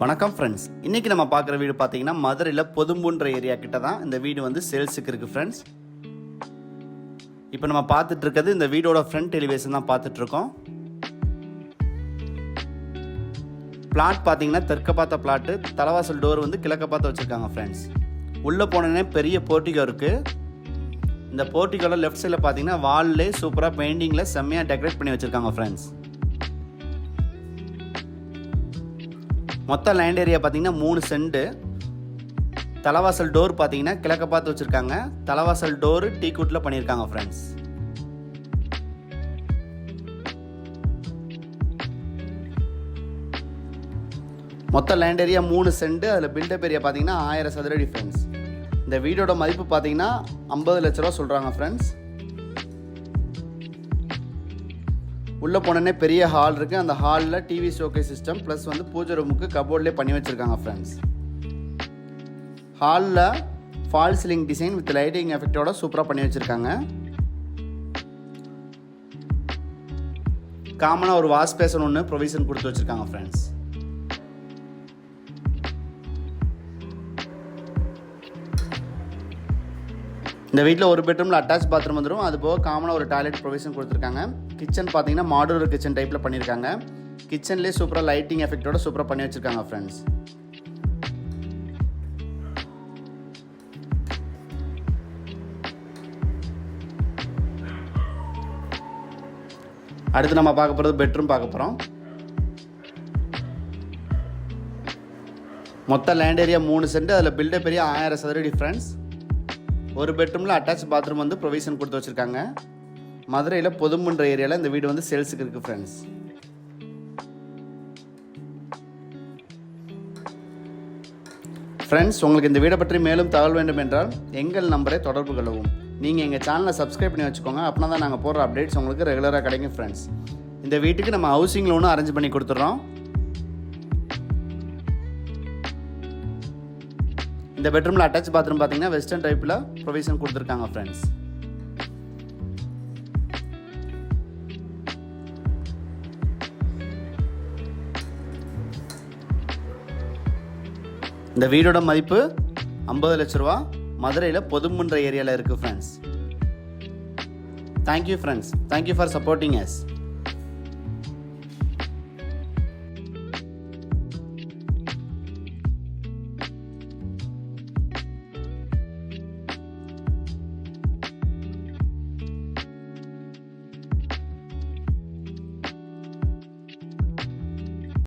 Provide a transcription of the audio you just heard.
வணக்கம் ஃப்ரெண்ட்ஸ் இன்றைக்கி நம்ம பார்க்குற வீடு பார்த்தீங்கன்னா மதுரையில் பொதும்புன்ற ஏரியா கிட்ட தான் இந்த வீடு வந்து சேல்ஸுக்கு இருக்குது ஃப்ரெண்ட்ஸ் இப்போ நம்ம பார்த்துட்டு இருக்கிறது இந்த வீடோட ஃப்ரண்ட் எலிவேஷன் தான் பார்த்துட்டு இருக்கோம். பிளாட் பார்த்தீங்கன்னா தெற்க பார்த்த பிளாட்டு தலைவாசல் டோர் வந்து கிழக்க பார்த்து வச்சுருக்காங்க ஃப்ரெண்ட்ஸ் உள்ளே போனோடனே பெரிய போர்ட்டிகோ இருக்குது இந்த போர்ட்டிகோட லெஃப்ட் சைடில் பார்த்தீங்கன்னா வால்லே சூப்பராக பெயிண்டிங்கில் செம்மையாக டெக்கரேட் பண்ணி வச்சுருக்காங்க ஃப்ரெண்ட்ஸ் மொத்த லேண்ட் ஏரியா பார்த்தீங்கன்னா மூணு சென்ட்டு தலைவாசல் டோர் பார்த்தீங்கன்னா கிழக்க பார்த்து வச்சுருக்காங்க. தலைவாசல் டோரு டீ குட்டில் பண்ணியிருக்காங்க ஃப்ரெண்ட்ஸ் மொத்த லேண்ட் ஏரியா மூணு சென்ட் அதில் பில்டப் ஏரியா பார்த்தீங்கன்னா ஆயிரம் சதுரடி ஃப்ரெண்ட்ஸ் இந்த வீடோட மதிப்பு பார்த்தீங்கன்னா ஐம்பது லட்ச ரூபா சொல்கிறாங்க ஃப்ரெண்ட்ஸ் உள்ளே போனோடனே பெரிய ஹால் இருக்குது அந்த ஹாலில் டிவி ஷோகே சிஸ்டம் ப்ளஸ் வந்து பூஜை ரூமுக்கு கபோர்ட்லேயே பண்ணி வச்சுருக்காங்க ஃப்ரெண்ட்ஸ் ஹாலில் false ceiling design with lighting எஃபெக்டோட சூப்பராக பண்ணி வச்சுருக்காங்க. காமனாக ஒரு வாஷ் பேசன் ஒன்று ப்ரொவிஷன் கொடுத்து வச்சுருக்காங்க ஃப்ரெண்ட்ஸ் இந்த வீட்டில் ஒரு பெட்ரூமில் அட்டாச் பாத்ரூம் வந்துடும் அது போக காமனாக ஒரு டாய்லெட் ப்ரொவிஷன் கொடுத்துருக்காங்க. கிச்சன் பார்த்தீங்கன்னா மாடுலர் கிச்சன் டைப்பில் பண்ணியிருக்காங்க கிச்சன்லேயே சூப்பராக லைட்டிங் எஃபெக்டோட சூப்பராக பண்ணி வச்சுருக்காங்க ஃப்ரெண்ட்ஸ் அடுத்து நம்ம பார்க்க போகிறது பெட்ரூம் பார்க்க போகிறோம் மொத்த லேண்ட் ஏரியா மூணு சென்ட் அதில் பில்டப் ஏரியா ஆயிரம் சதுரடி ஃப்ரெண்ட்ஸ் ஒரு பெட்ரூமில் அட்டாச் பாத்ரூம் வந்து ப்ரொவிஷன் கொடுத்து வச்சுருக்காங்க. மதுரையில் பொதுமுன்ற ஏரியாவில் இந்த வீடு வந்து சேல்ஸுக்கு இருக்குது ஃப்ரெண்ட்ஸ் ஃப்ரெண்ட்ஸ் உங்களுக்கு இந்த வீடை பற்றி மேலும் தகவல் வேண்டும் என்றால் எங்கள் நம்பரை தொடர்பு கொள்ளவும். நீங்கள் எங்கள் சேனலை சப்ஸ்கிரைப் பண்ணி வச்சுக்கோங்க. அப்படின்னா தான் நாங்கள் போடுற அப்டேட்ஸ் உங்களுக்கு ரெகுலராக கிடைக்கும் ஃப்ரெண்ட்ஸ் இந்த வீட்டுக்கு நம்ம ஹவுசிங் லோனும் அரேஞ்ச் பண்ணி கொடுத்துட்றோம். இந்த பெட்ரூமில் அட்டாச் பாத்ரூம் பார்த்தீங்கன்னா வெஸ்டர்ன் டைப்பில் ப்ரொவிஷன் கொடுத்துருக்காங்க ஃப்ரெண்ட்ஸ் இந்த வீடோட மதிப்பு ஐம்பது லட்ச ரூபா. மதுரையில் பொதுமுன்ற ஏரியாவில் இருக்குது friends thank you friends thank you for supporting us